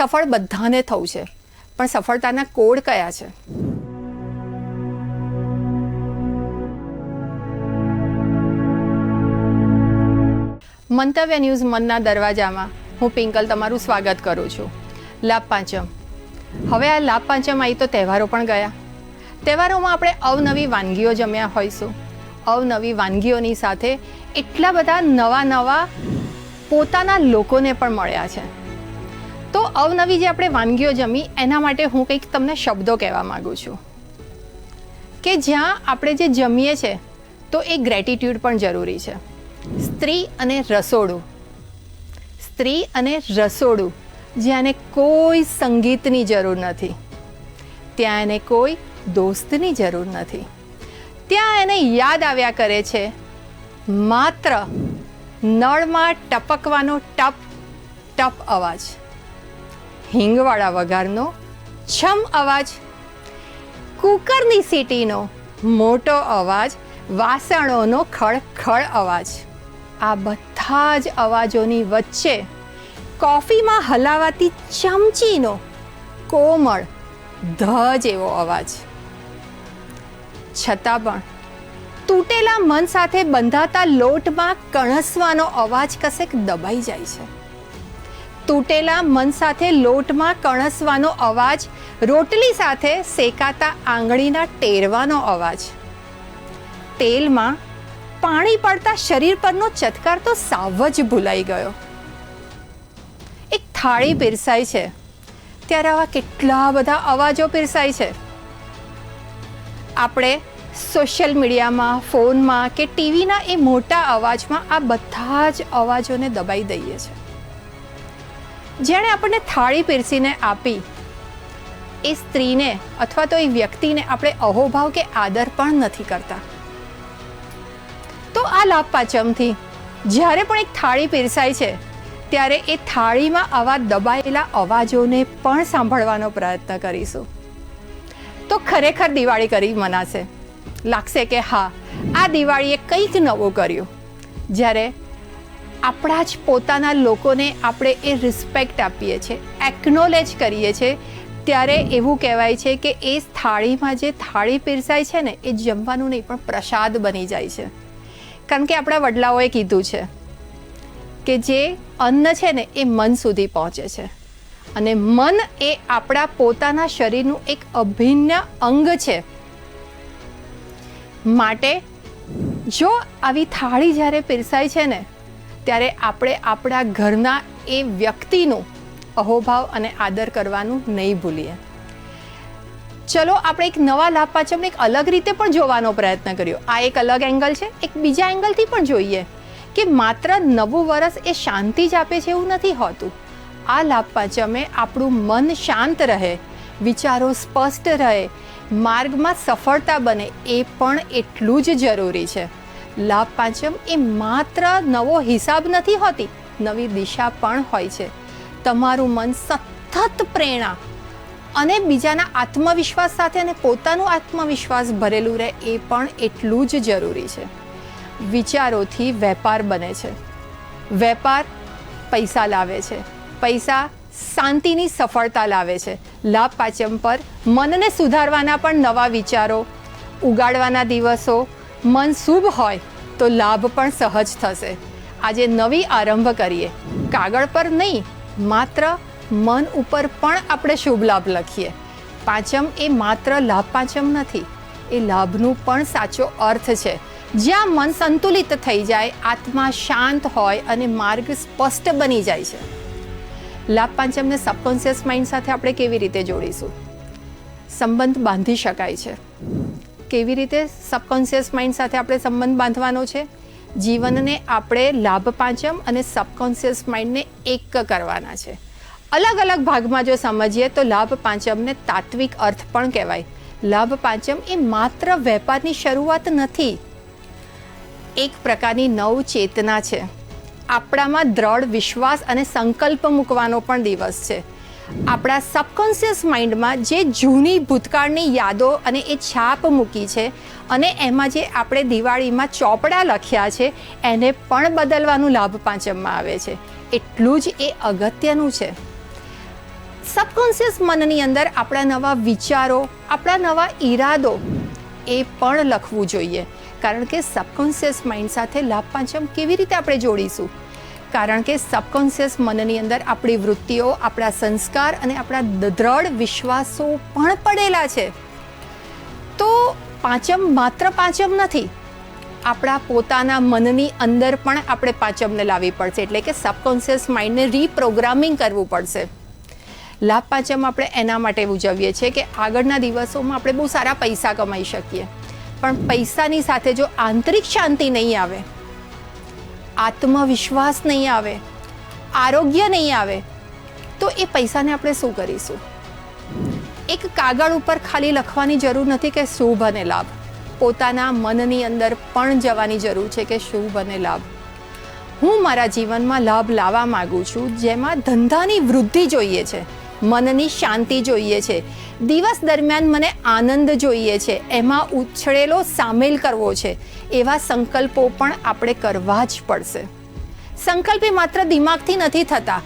સફળ બધાને થવું છે. પણ સફળતાના કોડ કયા છે? મંતવ્ય ન્યૂઝ મનના દરવાજામાં. હું પિંકલ તમારું સ્વાગત કરું છું. લાભ પાંચમ. હવે આ લાભ પાંચમ આવી તો તહેવારો પણ ગયા. તહેવારોમાં આપણે અવનવી વાનગીઓ જમ્યા હોઈશું. અવનવી વાનગીઓની સાથે એટલા બધા નવા નવા પોતાના લોકોને પણ મળ્યા છે. તો અવનવી જે આપણે વાનગીઓ જમી, એના માટે હું કંઈક તમને શબ્દો કહેવા માગું છું. કે જ્યાં આપણે જે જમીએ છે, તો એ ગ્રેટિટ્યૂડ પણ જરૂરી છે. સ્ત્રી અને રસોડું. સ્ત્રી અને રસોડું જ્યાં એને કોઈ સંગીતની જરૂર નથી. ત્યાં એને કોઈ દોસ્તની જરૂર નથી. ત્યાં એને યાદ આવ્યા કરે છે, માત્ર નળમાં ટપકવાનો ટપ ટપ અવાજ. હિંગવાળા વગારનો છમ અવાજ, કુકરની સીટીનો મોટો અવાજ, વાસણોનો ખળખળ અવાજ. આ બધા જ અવાજોની વચ્ચે કોફીમાં હલાવાતી ચમચીનો કોમળ ધ જેવો અવાજ. છતાં પણ તૂટેલા મન સાથે બંધાતા લોટમાં કણસવાનો અવાજ કશેક દબાઈ જાય છે. તૂટેલા મન સાથે લોટમાં કણસવાનો અવાજ, રોટલી સાથે શેકાતા આંગળીના ટેરવાનો અવાજ. તેલમાં પાણી પડતા શરીર પરનો ચટકાર તો સાવ જ ભૂલાઈ ગયો. એક થાળી પીરસાય છે. ત્યારે આવા કેટલા બધા અવાજો પીરસાય છે. આપણે સોશિયલ મીડિયામાં, ફોનમાં કે ટીવીના એ મોટા અવાજમાં આ બધા જ અવાજોને દબાઈ દઈએ છીએ. જેણે આપણને થાળી પીરસીને આપી. એ સ્ત્રીને અથવા તો એ વ્યક્તિને આપણે અહોભાવ કે આદર પણ નથી કરતા. તો આ લાભ પાચમથી જ્યારે પણ એક થાળી પીરસાય છે, ત્યારે એ થાળીમાં આવા દબાયેલા અવાજોને પણ સાંભળવાનો પ્રયત્ન કરીશું. તો ખરેખર દિવાળી કરી મનાશે. લાગશે કે હા, આ દિવાળીએ કંઈક નવું કર્યું. જ્યારે આપણા જ પોતાના લોકોને આપણે એ રિસ્પેક્ટ આપીએ છીએ એકનોલેજ કરીએ છીએ. ત્યારે એવું કહેવાય છે કે એ થાળીમાં જે થાળી પીરસાય છે ને, એ જમવાનું નહીં, પણ પ્રસાદ બની જાય છે. કારણ કે આપણા વડલાઓએ કીધું છે કે જે અન્ન છે ને, એ મન સુધી પહોંચે છે. અને મન એ આપણા પોતાના શરીરનું એક અભિન્ન અંગ છે. માટે જો આવી થાળી જ્યારે પીરસાય છે ને ત્યારે આપણે આપણા ઘરના એ વ્યક્તિનું અહોભાવ અને આદર કરવાનું નહીં ભૂલીએ. ચલો આપણે એક નવા લાભ પાચમને એક અલગ રીતે પણ જોવાનો પ્રયત્ન કર્યો આ એક અલગ એંગલ છે, એક બીજા એંગલથી પણ જોઈએ કે માત્ર નવું વરસ એ શાંતિ જ આપે છે એવું નથી હોતું. આ લાભ પાંચમે આપણું મન શાંત રહે, વિચારો સ્પષ્ટ રહે, માર્ગમાં સફળતા બને એ પણ એટલું જ જરૂરી છે. લાભ પાંચમ એ માત્ર નવો હિસાબ નથી હોતી, નવી દિશા પણ હોય છે. તમારું મન સતત પ્રેરણા અને બીજાના આત્મવિશ્વાસ સાથે અને પોતાનું આત્મવિશ્વાસ ભરેલું રહે એ પણ એટલું જ જરૂરી છે. વિચારોથી વેપાર બને છે. વેપાર પૈસા લાવે છે. પૈસા શાંતિની સફળતા લાવે છે. લાભ પાચમ પર મનને સુધારવાના પણ નવા વિચારો, ઉગાડવાના દિવસો મન શુભ હોય તો લાભ પણ સહજ થશે. આજે નવી આરંભ કરીએ. કાગળ પર નહીં, માત્ર મન ઉપર પણ આપણે શુભ લાભ લખીએ. પાંચમ એ માત્ર લાભ પાંચમ નથી, એ લાભનું પણ સાચો અર્થ છે. જ્યાં મન સંતુલિત થઈ જાય, આત્મા શાંત હોય અને માર્ગ સ્પષ્ટ બની જાય છે. લાભ પાંચમને સબકોન્શિયસ માઇન્ડ સાથે આપણે કેવી રીતે જોડીશું? સંબંધ બાંધી શકાય છે. કેવી રીતે સબકોન્શિયસ માઇન્ડ સાથે આપણે સંબંધ બાંધવાનો છે? જીવનને આપણે લાભ પાંચમ અને સબકોન્શિયસ માઇન્ડને એક કરવાના છે. અલગ અલગ ભાગમાં જો સમજીએ તો લાભ પાંચમને તાત્વિક અર્થ પણ કહેવાય. લાભ પાંચમ એ માત્ર વેપારની શરૂઆત નથી. એક પ્રકારની નવ ચેતના છે. આપણામાં દ્રઢ વિશ્વાસ અને સંકલ્પ મૂકવાનો પણ દિવસ છે. આપણા સબકોન્શિયસ માઇન્ડમાં જે જૂની ભૂતકાળની યાદો અને એ છાપ મૂકી છે અને એમાં જે આપણે દિવાળીમાં ચોપડા લખ્યા છે, એને પણ બદલવાનું લાભ પાંચમમાં આવે છે. એટલું જ એ અગત્યનું છે. સબકોન્શિયસ મનની અંદર આપણા નવા વિચારો, આપણા નવા ઈરાદો, એ પણ લખવું જોઈએ. કારણ કે સબકોન્શિયસ માઇન્ડ સાથે લાભ પાંચમ કેવી રીતે આપણે જોડીશું? કારણ કે સબકોન્શિયસ મનની અંદર આપણી વૃત્તિઓ, આપણા સંસ્કાર અને આપણા દ્રઢ વિશ્વાસો પણ પડેલા છે. તો પાંચમ માત્ર પાંચમ નથી. આપણા પોતાના મનની અંદર પણ આપણે પાંચમને લાવવી પડશે. એટલે કે સબકોન્શિયસ માઇન્ડને રીપ્રોગ્રામિંગ કરવું પડશે. લાભ પાંચમ આપણે એના માટે ઉજવીએ છીએ કે આગળના દિવસોમાં આપણે બહુ સારા પૈસા કમાઈ શકીએ. પણ પૈસાની સાથે જો આંતરિક શાંતિ નહીં આવે આત્મવિશ્વાસ નહીં આવે, આરોગ્ય નહીં આવે, તો એ પૈસાને આપણે શું કરીશું? એક કાગળ ઉપર ખાલી લખવાની જરૂર નથી કે શુભ અને લાભ. પોતાના મનની અંદર પણ જવાની જરૂર છે કે શુભ અને લાભ. હું મારા જીવનમાં લાભ લાવવા માગું છું, જેમાં ધંધાની વૃદ્ધિ જોઈએ છે. મનની શાંતિ જોઈએ છે. દિવસ દરમિયાન મને આનંદ જોઈએ છે. એમાં ઉછળેલો સામેલ કરવો છે. એવા સંકલ્પો પણ આપણે કરવા જ પડશે. સંકલ્પ એ માત્ર દિમાગથી નથી થતા.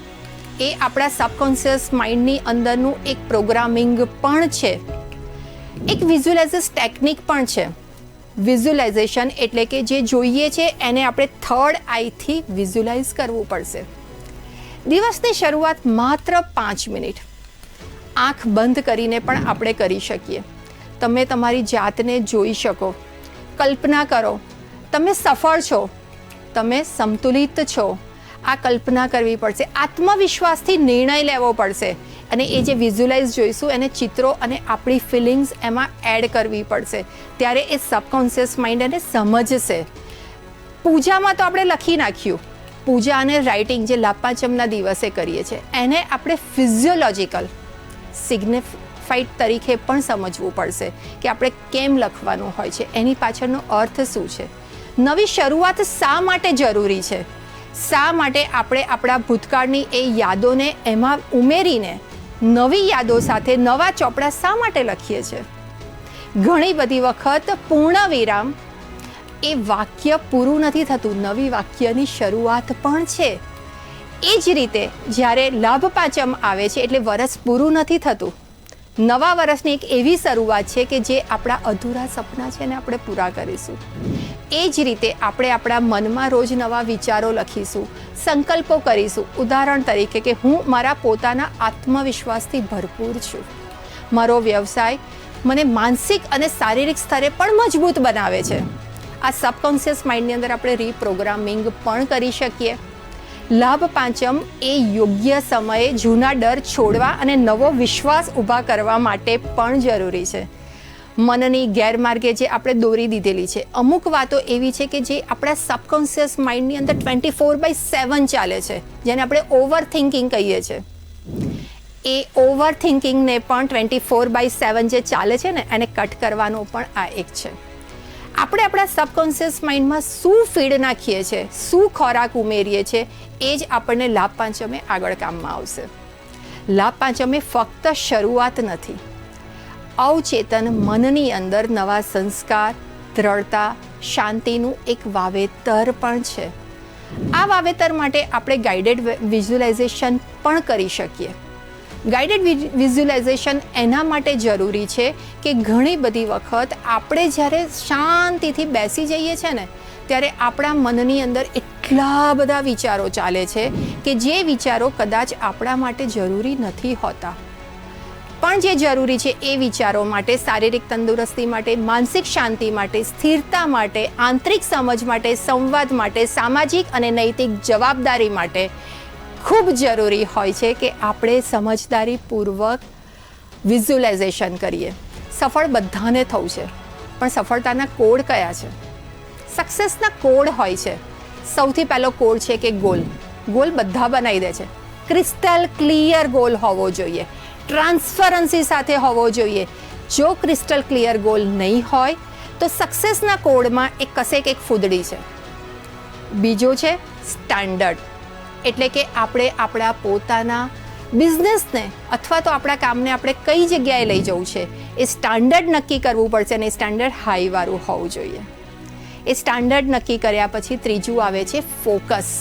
એ આપણા સબકોન્શિયસ માઇન્ડની અંદરનું એક પ્રોગ્રામિંગ પણ છે. એક વિઝ્યુલાઇઝિસ ટેકનિક પણ છે. વિઝ્યુલાઇઝેશન એટલે કે જે જોઈએ છે, એને આપણે થર્ડ આઈથી વિઝ્યુલાઇઝ કરવું પડશે. દિવસની શરૂઆત માત્ર પાંચ મિનિટ. આંખ બંધ કરીને પણ આપણે કરી શકીએ. તમે તમારી જાતને જોઈ શકો. કલ્પના કરો. તમે સફળ છો. તમે સંતુલિત છો. આ કલ્પના કરવી પડશે. આત્મવિશ્વાસથી નિર્ણય લેવો પડશે. અને એ જે વિઝ્યુલાઇઝ જોઈશું, એને ચિત્રો અને આપણી ફિલિંગ્સ એમાં એડ કરવી પડશે. ત્યારે એ સબકોન્શિયસ માઇન્ડ એને સમજશે. પૂજામાં તો આપણે લખી નાખ્યું. પૂજા અને રાઇટિંગ જે લાપાંચમના દિવસે કરીએ છીએ, એને આપણે ફિઝિયોલોજિકલ સિગ્નિફાઇડ તરીકે પણ સમજવું પડશે કે આપણે કેમ લખવાનું હોય છે, એની પાછળનો અર્થ શું છે. નવી શરૂઆત શા માટે જરૂરી છે? શા માટે આપણે આપણા ભૂતકાળની એ યાદોને એમાં ઉમેરીને નવી યાદો સાથે નવા ચોપડા શા માટે લખીએ છીએ? ઘણી બધી વખત પૂર્ણ વિરામ એ વાક્ય પૂરું નથી થતું. નવી વાક્યની શરૂઆત પણ છે. એ જ રીતે જ્યારે લાભ પાંચમ આવે છે એટલે વરસ પૂરું નથી થતું. નવા વર્ષની એક એવી શરૂઆત છે કે જે આપણા અધૂરા સપના છે ને આપણે પૂરા કરીશું. એ જ રીતે આપણે આપણા મનમાં રોજ નવા વિચારો લખીશું, સંકલ્પો કરીશું. ઉદાહરણ તરીકે કે હું મારા પોતાના આત્મવિશ્વાસથી ભરપૂર છું. મારો વ્યવસાય મને માનસિક અને શારીરિક સ્તરે પણ મજબૂત બનાવે છે. આ સબકોન્શિયસ માઇન્ડની અંદર આપણે રીપ્રોગ્રામિંગ પણ કરી શકીએ. લાભ પાંચમ, એ યોગ્ય સમયે જૂના ડર છોડવા અને નવો વિશ્વાસ ઊભા કરવા માટે પણ જરૂરી છે. મનની ગેરમાર્ગે જે આપણે દોરી દીધેલી છે, અમુક વાતો એવી છે કે જે આપણા સબકોન્શિયસ માઇન્ડની અંદર ટ્વેન્ટી ફોર બાય સેવન ચાલે છે, જેને આપણે ઓવર થિંકિંગ કહીએ છીએ એ ઓવર થિંકિંગને પણ ટ્વેન્ટી ફોર બાય સેવન જે ચાલે છે ને, એને કટ કરવાનો પણ આ એક છે. આપણે આપણા સબકોન્શિયસ માઇન્ડમાં શું ફીડ નાખીએ છીએ, શું ખોરાક ઉમેરીએ છીએ, એ જ આપણને લાભ પાંચમે આગળ કામમાં આવશે. લાભ પાંચમે ફક્ત શરૂઆત નથી. અવચેતન મનની અંદર નવા સંસ્કાર, દ્રઢતા, શાંતિનું એક વાવેતર પણ છે. આ વાવેતર માટે આપણે ગાઈડેડ વિઝ્યુલાઇઝેશન પણ કરી શકીએ. ગાઈડેડ વિઝ્યુલાઇઝેશન એના માટે જરૂરી છે કે ઘણી બધી વખત આપણે જ્યારે શાંતિથી બેસી જઈએ છીએ ને, ત્યારે આપણા મનની અંદર એટલા બધા વિચારો ચાલે છે કે જે વિચારો કદાચ આપણા માટે જરૂરી નથી હોતા. પણ જે જરૂરી છે એ વિચારો માટે, શારીરિક તંદુરસ્તી માટે, માનસિક શાંતિ માટે, સ્થિરતા માટે, આંતરિક સમજ માટે, સંવાદ માટે, સામાજિક અને નૈતિક જવાબદારી માટે ખૂબ જરૂરી હોય છે કે આપણે સમજદારીપૂર્વક વિઝ્યુલાઇઝેશન કરીએ. સફળ બધાને થવું છે, પણ સફળતાના કોડ કયા છે? સક્સેસના કોડ હોય છે. સૌથી પહેલો કોડ છે કે ગોલ ગોલ બધા બનાવી દે છે. ક્રિસ્ટલ ક્લિયર ગોલ હોવો જોઈએ. ટ્રાન્સફરન્સી સાથે હોવો જોઈએ. જો ક્રિસ્ટલ ક્લિયર ગોલ નહીં હોય, તો સક્સેસના કોડમાં એક કશેક એક ફૂદડી છે. બીજો છે સ્ટાન્ડર્ડ એટલે કે આપણે આપણા પોતાના બિઝનેસને અથવા તો આપણા કામને આપણે કઈ જગ્યાએ લઈ જવું છે, એ સ્ટાન્ડર્ડ નક્કી કરવું પડશે અને એ સ્ટાન્ડર્ડ હાઈવાળું હોવું જોઈએ. એ સ્ટાન્ડર્ડ નક્કી કર્યા પછી ત્રીજું આવે છે ફોકસ.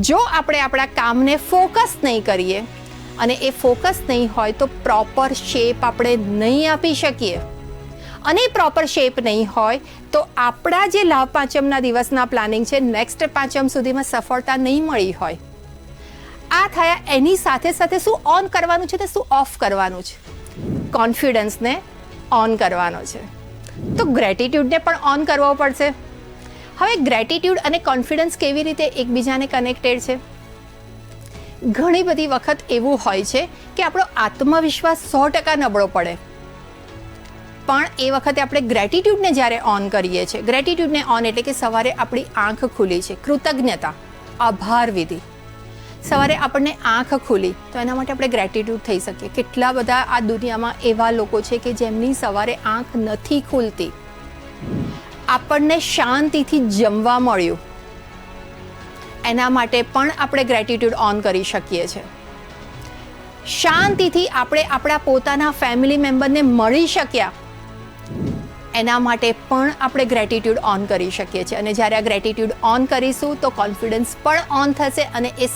જો આપણે આપણા કામને ફોકસ નહીં કરીએ અને એ ફોકસ નહીં હોય તો પ્રોપર શેપ આપણે નહીં આપી શકીએ અને પ્રોપર શેપ નહીં હોય, તો આપણા જે લાભ પાંચમના દિવસના પ્લાનિંગ છે નેક્સ્ટ પાંચમ સુધીમાં સફળતા નહીં મળી હોય. આ થયા એની સાથે સાથે શું ઓન કરવાનું છે, તે શું ઓફ કરવાનું છે? કોન્ફિડન્સને ઓન કરવાનો છે. તો ગ્રેટિટ્યૂડને પણ ઓન કરવો પડશે. હવે ગ્રેટિટ્યૂડ અને કોન્ફિડન્સ કેવી રીતે એકબીજાને કનેક્ટેડ છે? ઘણી બધી વખત એવું હોય છે કે આપણો આત્મવિશ્વાસ સો ટકા નબળો પડે. પણ એ વખતે આપણે ગ્રેટિટ્યૂડને જ્યારે ઓન કરીએ છીએ ગ્રેટિટ્યૂડને ઓન એટલે કે સવારે આપણી આંખ ખુલી છે, કૃતજ્ઞતા, આભાર વિધિ. સવારે આપણને આંખ ખુલી, તો એના માટે આપણે ગ્રેટિટ્યૂડ થઈ શકીએ. કેટલા બધા આ દુનિયામાં એવા લોકો છે કે જેમની સવારે આંખ નથી ખુલતી. આપણને શાંતિથી જમવા મળ્યું. એના માટે પણ આપણે ગ્રેટિટ્યૂડ ઓન કરી શકીએ છીએ. શાંતિથી આપણે આપણા પોતાના ફેમિલી મેમ્બરને મળી શક્યા. એના માટે પણ આપણે ગ્રેટિટ્યૂડ ઓન કરી શકીએ છીએ. અને જ્યારે આ ગ્રેટિટ્યૂડ ઓન કરીશું તો કોન્ફિડન્સ પણ ઓન થશે અને એ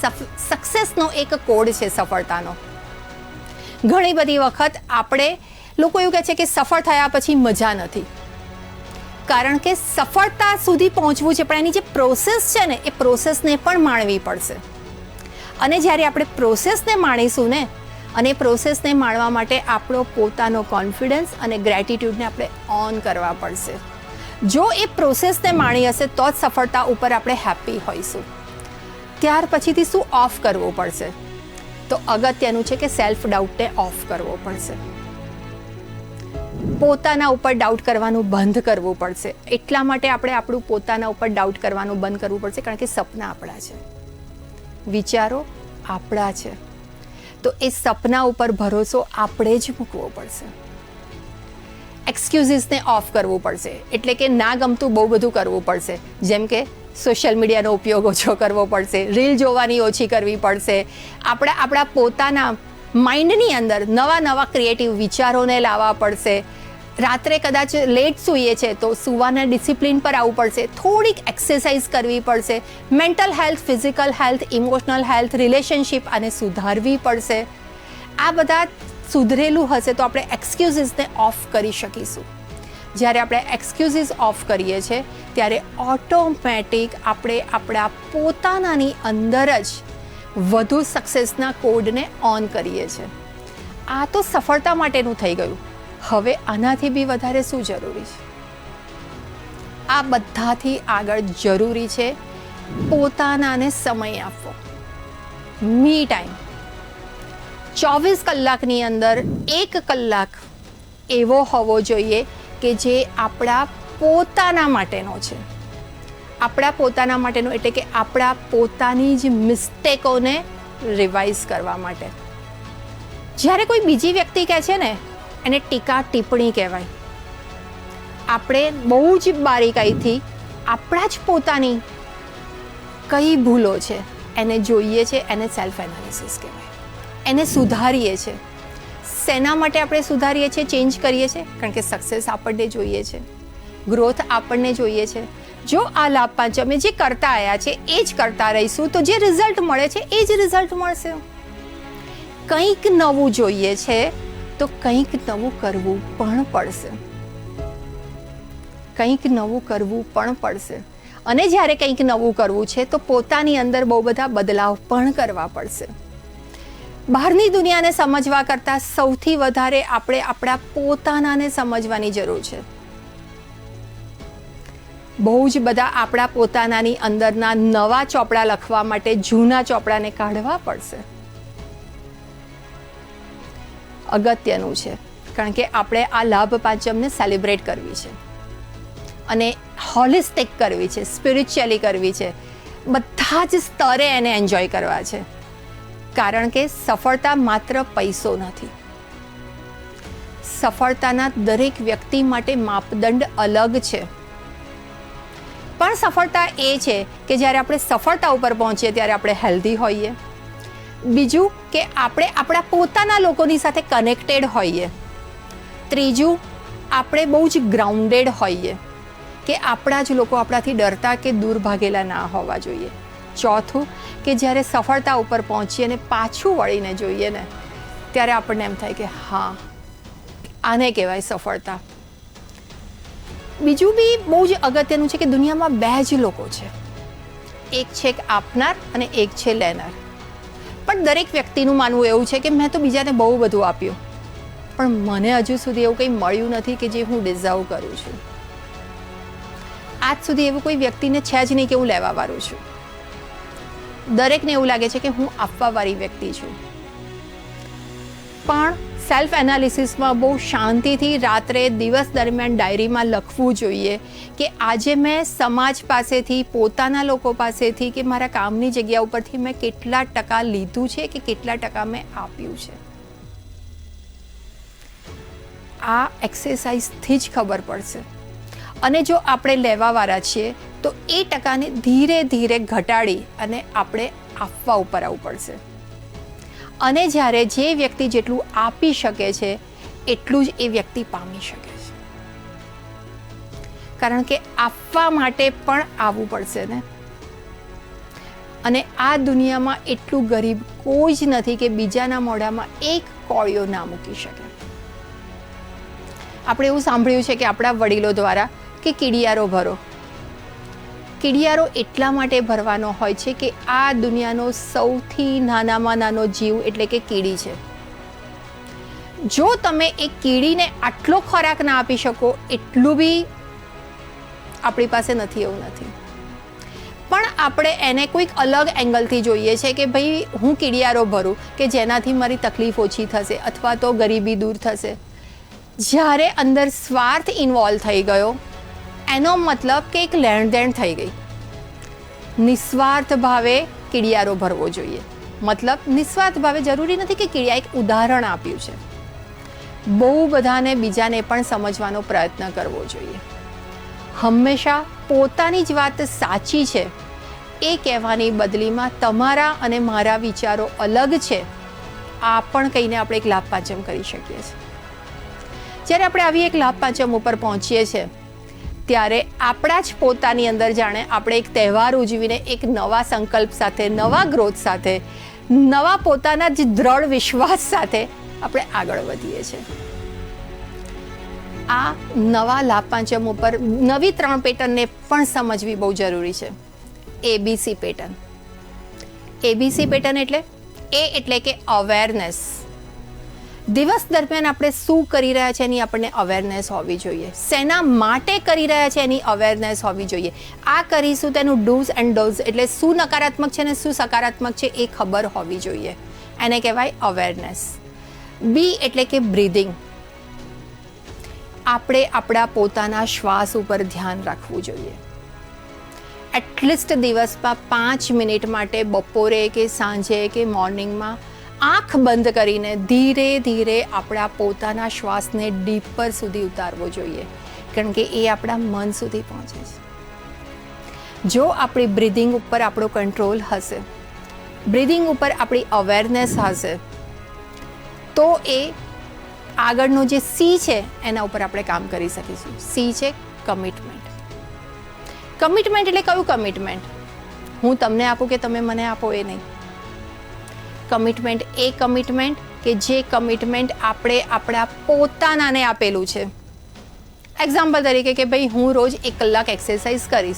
સક્સેસનો એક કોડ છે સફળતાનો. ઘણી બધી વખત આપણે, લોકો એવું કહે છે કે સફળ થયા પછી મજા નથી. કારણ કે સફળતા સુધી પહોંચવું છે, પણ એની જે પ્રોસેસ છે ને, એ પ્રોસેસને પણ માણવી પડશે. અને જ્યારે આપણે પ્રોસેસને માણીશું ને અને પ્રોસેસને માણવા માટે આપણો પોતાનો કોન્ફિડન્સ અને ગ્રેટિટ્યૂડને આપણે ઓન કરવા પડશે. જો એ પ્રોસેસને માણી હશે, તો જ સફળતા ઉપર આપણે હેપી હોઈશું. ત્યાર પછીથી શું ઓફ કરવું પડશે? તો અગત્યનું છે કે સેલ્ફ ડાઉટને ઓફ કરવો પડશે. પોતાના ઉપર ડાઉટ કરવાનું બંધ કરવું પડશે. એટલા માટે આપણે આપણું પોતાના ઉપર ડાઉટ કરવાનું બંધ કરવું પડશે, કારણ કે સપના આપણા છે. વિચારો આપણા છે. તો એ સપના ઉપર ભરોસો આપણે જ મૂકવો પડશે. એક્સક્યુઝિસને ઓફ કરવું પડશે. એટલે કે ના ગમતું બહુ બધું કરવું પડશે. જેમ કે સોશિયલ મીડિયાનો ઉપયોગ ઓછો કરવો પડશે. રીલ જોવાની ઓછી કરવી પડશે. આપણે આપણા પોતાના માઇન્ડની અંદર નવા નવા ક્રિએટિવ વિચારોને લાવવા પડશે. રાત્રે કદાચ લેટ સૂઈએ છે તો સુવાના ડિસિપ્લિન પર આવવું પડશે. થોડીક એક્સરસાઇઝ કરવી પડશે. Mental health physical health emotional health relationship આને સુધારવી પડશે. આ બધા સુધરેલું હશે તો આપણે એક્સક્યુઝિસને ઓફ કરી શકીશું. જ્યારે આપણે એક્સક્યુઝિસ ઓફ કરીએ છીએ, ત્યારે ઓટોમેટિક આપણે આપણા પોતાનાની અંદર જ વધુ સક્સેસના કોડને ઓન કરીએ છીએ. આ તો સફળતા માટેનું થઈ ગયું. હવે આનાથી બી વધારે શું જરૂરી છે? આ બધાથી આગળ જરૂરી છે પોતાનાને સમય આપવો. મી ટાઈમ ચોવીસ કલાકની અંદર એક કલાક એવો હોવો જોઈએ કે જે આપણા પોતાના માટેનો છે. આપણા પોતાના માટેનો એટલે કે આપણા પોતાની જ મિસ્ટેકોને રિવાઇઝ કરવા માટે. જ્યારે કોઈ બીજી વ્યક્તિ કહે છે ને એને ટીકા ટિપ્પણી કહેવાય. આપણે બહુ જ બારીકાઈથી, આપણા જ પોતાની કઈ ભૂલો છે, એને જોઈએ છે, એને સેલ્ફ એનાલિસિસ કહેવાય. એને સુધારીએ છીએ શેના માટે આપણે સુધારીએ છીએ ચેન્જ કરીએ છીએ, કારણ કે સક્સેસ આપણને જોઈએ છે. ગ્રોથ આપણને જોઈએ છે. જો આ લાભ પાંચ અમે જે કરતા આવ્યા છે, એ જ કરતા રહીશું, તો જે રિઝલ્ટ મળે છે, એ જ રિઝલ્ટ મળશે. કંઈક નવું જોઈએ છે તો કંઈક નવું કરવું પણ પડશે. કંઈક નવું કરવું પણ પડશે. અને જ્યારે કંઈક નવું કરવું છે, તો પોતાની અંદર બહુ બધા બદલાવ પણ કરવા પડશે. બહારની દુનિયાને સમજવા કરતાં સૌથી વધારે આપણે આપણા પોતાનાને સમજવાની જરૂર છે. બહુ જ બધા આપણા પોતાનાની અંદરના નવા ચોપડા લખવા માટે જૂના ચોપડાને કાઢવા પડશે. અગત્યનું છે, કારણ કે આપણે આ લાભ પાંચમને સેલિબ્રેટ કરવી છે. અને હોલિસ્ટિક કરવી છે સ્પિરિચ્યુઅલી કરવી છે. બધા જ સ્તરે એને એન્જોય કરવા છે. કારણ કે સફળતા માત્ર પૈસો નથી. સફળતાના દરેક વ્યક્તિ માટે માપદંડ અલગ છે. પણ સફળતા એ છે કે જ્યારે આપણે સફળતા ઉપર પહોંચીએ ત્યારે આપણે હેલ્ધી હોઈએ. બીજું કે આપણે આપણા પોતાના લોકોની સાથે કનેક્ટેડ હોઈએ. ત્રીજું, આપણે બહુ જ ગ્રાઉન્ડેડ હોઈએ કે આપણા જ લોકો આપણાથી ડરતા કે દૂર ભાગેલા ના હોવા જોઈએ. ચોથું, કે જ્યારે સફળતા ઉપર પહોંચીએ ને પાછું વળીને જોઈએ ને, ત્યારે આપણને એમ થાય કે હા, આને કહેવાય સફળતા. બીજું બી બહુ જ અગત્યનું છે કે દુનિયામાં બે જ લોકો છે. એક છે એક આપનાર અને એક છે લેનાર. પણ દરેક વ્યક્તિનું માનવું એવું છે કે મેં તો બીજાને બહુ બધું આપ્યું. પણ મને હજુ સુધી એવું કંઈ મળ્યું નથી કે જે હું ડિઝર્વ કરું છું. આજ સુધી એવું કોઈ વ્યક્તિને છે જ નહીં કે હું લેવાવાળું છું. દરેકને એવું લાગે છે કે હું આપવાવાળી વ્યક્તિ છું. પણ સેલ્ફ એનાલિસિસમાં બહુ શાંતિથી રાત્રે દિવસ દરમિયાન ડાયરીમાં લખવું જોઈએ કે આજે મેં સમાજ પાસેથી, પોતાના લોકો પાસેથી કે મારા કામની જગ્યા ઉપરથી મેં કેટલા ટકા લીધું છે કે કેટલા ટકા મેં આપ્યું છે? આ એક્સરસાઇઝથી જ ખબર પડશે. અને જો આપણે લેવાવાળા છીએ, તો એ ટકાને ધીરે ધીરે ઘટાડી અને આપણે આપવા ઉપર આવવું પડશે. અને જ્યારે જે વ્યક્તિ જેટલું આપી શકે છે, એટલું જ એ વ્યક્તિ પામી શકે છે. કારણ કે આપવા માટે પણ આવવું પડશે ને. અને આ દુનિયામાં એટલું ગરીબ કોઈ જ નથી કે બીજાના મોઢામાં એક કોળિયો ના મૂકી શકે. આપણે એવું સાંભળ્યું છે કે આપણા વડીલો દ્વારા કે કીડિયારો ભરો. કીડિયારો એટલા માટે ભરવાનો હોય છે કે આ દુનિયાનો સૌથી નાનામાં નાનો જીવ એટલે કે કીડી છે. જો તમે એ કીડીને આટલો ખોરાક ના આપી શકો, એટલું બી આપણી પાસે નથી એવું નથી. પણ આપણે એને કોઈક અલગ એંગલથી જોઈએ છે કે ભાઈ હું કીડિયારો ભરું કે જેનાથી મારી તકલીફ ઓછી થશે અથવા તો ગરીબી દૂર થશે. જ્યારે અંદર સ્વાર્થ ઇન્વોલ્વ થઈ ગયો એનો મતલબ કે એક લેણદેણ થઈ ગઈ. નિસ્વાર્થ ભાવે કીડિયારો ભરવો જોઈએ. મતલબ નિસ્વાર્થ ભાવે જરૂરી નથી કે કીડિયા એક ઉદાહરણ આપ્યું છે. બહુ બધાને બીજાને પણ સમજવાનો પ્રયત્ન કરવો જોઈએ. હંમેશા પોતાની જ વાત સાચી છે. એ કહેવાની બદલીમાં તમારા અને મારા વિચારો અલગ છે. આ પણ કહીને આપણે એક લાભ પાંચમ કરી શકીએ છીએ. જ્યારે આપણે આવી એક લાભ પાંચમ ઉપર પહોંચીએ છીએ ત્યારે આપણા જ પોતાની અંદર જાણે આપણે એક તહેવાર ઉજવીને એક નવા સંકલ્પ સાથે, નવા ગ્રોથ સાથે, નવા પોતાના જ દ્રઢ વિશ્વાસ સાથે આપણે આગળ વધીએ છીએ. આ નવા લાભપાંચમ ઉપર નવી ત્રણ પેટર્નને પણ સમજવી બહુ જરૂરી છે. એબીસી પેટર્ન એબીસી પેટર્ન એટલે એ એટલે કે અવેરનેસ દિવસ દરમિયાન આપણે શું કરી રહ્યા છે એની આપણને અવેરનેસ હોવી જોઈએ. શેના માટે કરી રહ્યા છે એની અવેરનેસ હોવી જોઈએ. આ કરીશું તેનું ડૂઝ એન્ડ ડોઝ એટલે શું નકારાત્મક છે ને શું સકારાત્મક છે એ ખબર હોવી જોઈએ. એને કહેવાય અવેરનેસ બી એટલે કે બ્રીધિંગ આપણે આપણા પોતાના શ્વાસ ઉપર ધ્યાન રાખવું જોઈએ. એટલીસ્ટ દિવસમાં પાંચ મિનિટ માટે બપોરે કે સાંજે કે મોર્નિંગમાં આંખ બંધ કરીને ધીરે ધીરે આપણા પોતાના શ્વાસને ડીપર સુધી ઉતારવો જોઈએ, કારણ કે એ આપણા મન સુધી પહોંચે છે. જો આપણી બ્રિધિંગ ઉપર આપણો કંટ્રોલ હશે બ્રિધિંગ ઉપર આપણી અવેરનેસ હશે, તો એ આગળનો જે સી છે, એના ઉપર આપણે કામ કરી શકીશું. સી છે કમિટમેન્ટ કમિટમેન્ટ એટલે કયું કમિટમેન્ટ હું તમને આપું કે તમે મને આપો એ નહીં. કમિટમેન્ટ એ કમિટમેન્ટ કે જે કમિટમેન્ટ આપણે આપણા પોતાનાને આપેલું છે. એક્ઝામ્પલ તરીકે કે ભાઈ હું રોજ એક કલાક એક્સરસાઇઝ કરીશ.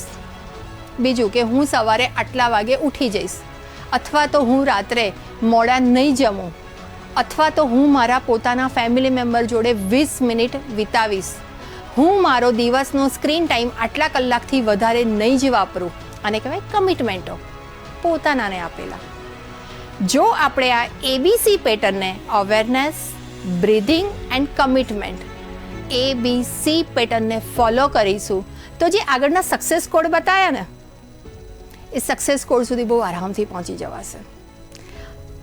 બીજું કે હું સવારે આટલા વાગે ઉઠી જઈશ. અથવા તો હું રાત્રે મોડા નહીં જમું. અથવા તો હું મારા પોતાના ફેમિલી મેમ્બર જોડે વીસ મિનિટ વિતાવીશ. હું મારો દિવસનો સ્ક્રીન ટાઈમ આટલા કલાકથી વધારે નહીં જ વાપરું. અને કહેવાય કમિટમેન્ટો પોતાનાને આપેલા. જો આપણે આ એબીસી પેટર્નને awareness breathing and commitment A B C પેટર્નને ફોલો કરીશું, તો જે આગળના સક્સેસ કોડ બતાવ્યા ને, એ સક્સેસ કોડ સુધી બહુ આરામથી પહોંચી જવાશે.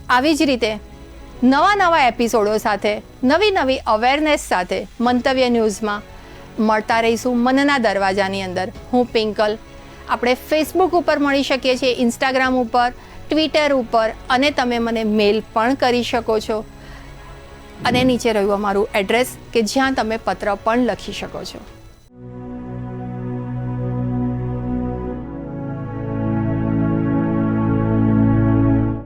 આવી જ રીતે નવા નવા એપિસોડો સાથે, નવી નવી અવેરનેસ સાથે મંતવ્ય ન્યૂઝમાં મળતા રહીશું મનના દરવાજાની અંદર. હું પિંકલ, આપણે ફેસબુક ઉપર મળી શકીએ છીએ ઇન્સ્ટાગ્રામ ઉપર ટ્વિટર ઉપર અને તમે મને મેલ પણ કરી શકો છો. અને નીચે રહ્યું અમારું એડ્રેસ કે જ્યાં તમે પત્ર પણ લખી શકો છો.